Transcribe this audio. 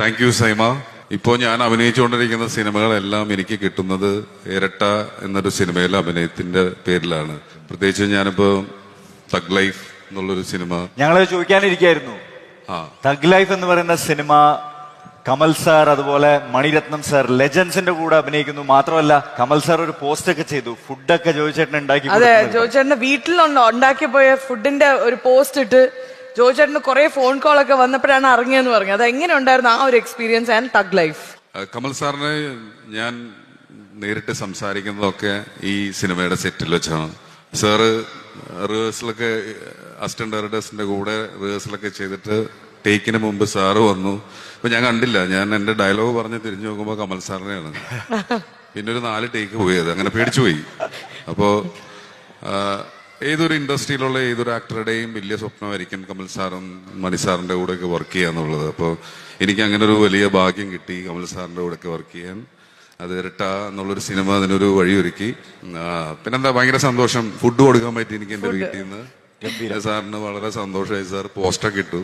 Thank you Saima ഇപ്പോൾ ഞാൻ അഭിനയിച്ചുകൊണ്ടിരിക്കുന്ന സിനിമകളെല്ലാം എനിക്ക് കിട്ടുന്നത് ഇരട്ട എന്നൊരു സിനിമയിലെ അഭിനയത്തിന്റെ പേരിലാണ്. പ്രത്യേകിച്ച് ഞാനിപ്പോ തഗ് ലൈഫ് എന്നുള്ളൊരു സിനിമ. ഞങ്ങൾ ചോദിക്കാനിരിക്കായിരുന്നു. ആ. തഗ് ലൈഫ് എന്ന് പറയുന്ന സിനിമ കമൽ സാർ അതുപോലെ മണിരത്നം സാർ ലെജൻസിന്റെ കൂടെ അഭിനയിക്കുന്നു. മാത്രമല്ല കമൽ സാർ ഒരു പോസ്റ്റ് ഒക്കെ ചെയ്തു. ഫുഡൊക്കെ ജോയിച്ചേട്ടൻ ഉണ്ടാക്കി അതെ. ജോയിച്ചേട്ടന്റെ വീട്ടിലുണ്ടോ ഉണ്ടാക്കി പോയ ഫുഡിന്റെ ഒരു പോസ്റ്റ് ഇട്ട് ജോയിച്ചേട്ടന് കുറെ ഫോൺ കോൾ ഒക്കെ വന്നപ്പോഴാണ് അറിഞ്ഞെന്ന് പറഞ്ഞത്. അത് എങ്ങനെ ഉണ്ടായിരുന്നു ആ ഒരു എക്സ്പീരിയൻസ് ആൻഡ് തഗ് ലൈഫ് കമൽ സാറിനെ ഞാൻ നേരിട്ട് സംസാരിക്കുന്നതൊക്കെ ഈ സിനിമയുടെ സെറ്റിൽ വെച്ചാണ്. സാറ് റിഹേഴ്സലൊക്കെ അസിസ്റ്റന്റ് ഡയറക്ടേഴ്സിന്റെ കൂടെ റിഹേഴ്സലൊക്കെ ചെയ്തിട്ട് ടേക്കിന് മുമ്പ് സാറ് വന്നു. അപ്പൊ ഞാൻ കണ്ടില്ല. ഞാൻ എന്റെ ഡയലോഗ് പറഞ്ഞ് തിരിഞ്ഞു നോക്കുമ്പോൾ കമൽ സാറിനെയാണ്. പിന്നെ ഒരു നാല് ടേക്ക് പോയത് അങ്ങനെ പേടിച്ചു പോയി. അപ്പോ ഏതൊരു ഇൻഡസ്ട്രിയിലുള്ള ഏതൊരു ആക്ടറുടെയും വലിയ സ്വപ്നമായിരിക്കും കമൽ സാറും മണി സാറിന്റെ കൂടെയൊക്കെ വർക്ക് ചെയ്യുക എന്നുള്ളത്. അപ്പോൾ എനിക്ക് അങ്ങനെ ഒരു വലിയ ഭാഗ്യം കിട്ടി കമൽ സാറിന്റെ കൂടെയൊക്കെ വർക്ക് ചെയ്യാൻ. അത് ഇരട്ട എന്നുള്ളൊരു സിനിമ അതിനൊരു വഴിയൊരുക്കി. പിന്നെന്താ ഭയങ്കര സന്തോഷം. ഫുഡ് കൊടുക്കാൻ പറ്റി എനിക്ക് എന്റെ വീട്ടിൽ നിന്ന്. സാറിന് വളരെ സന്തോഷമായി സാർ പോസ്റ്റൊക്കെ ഇട്ടു.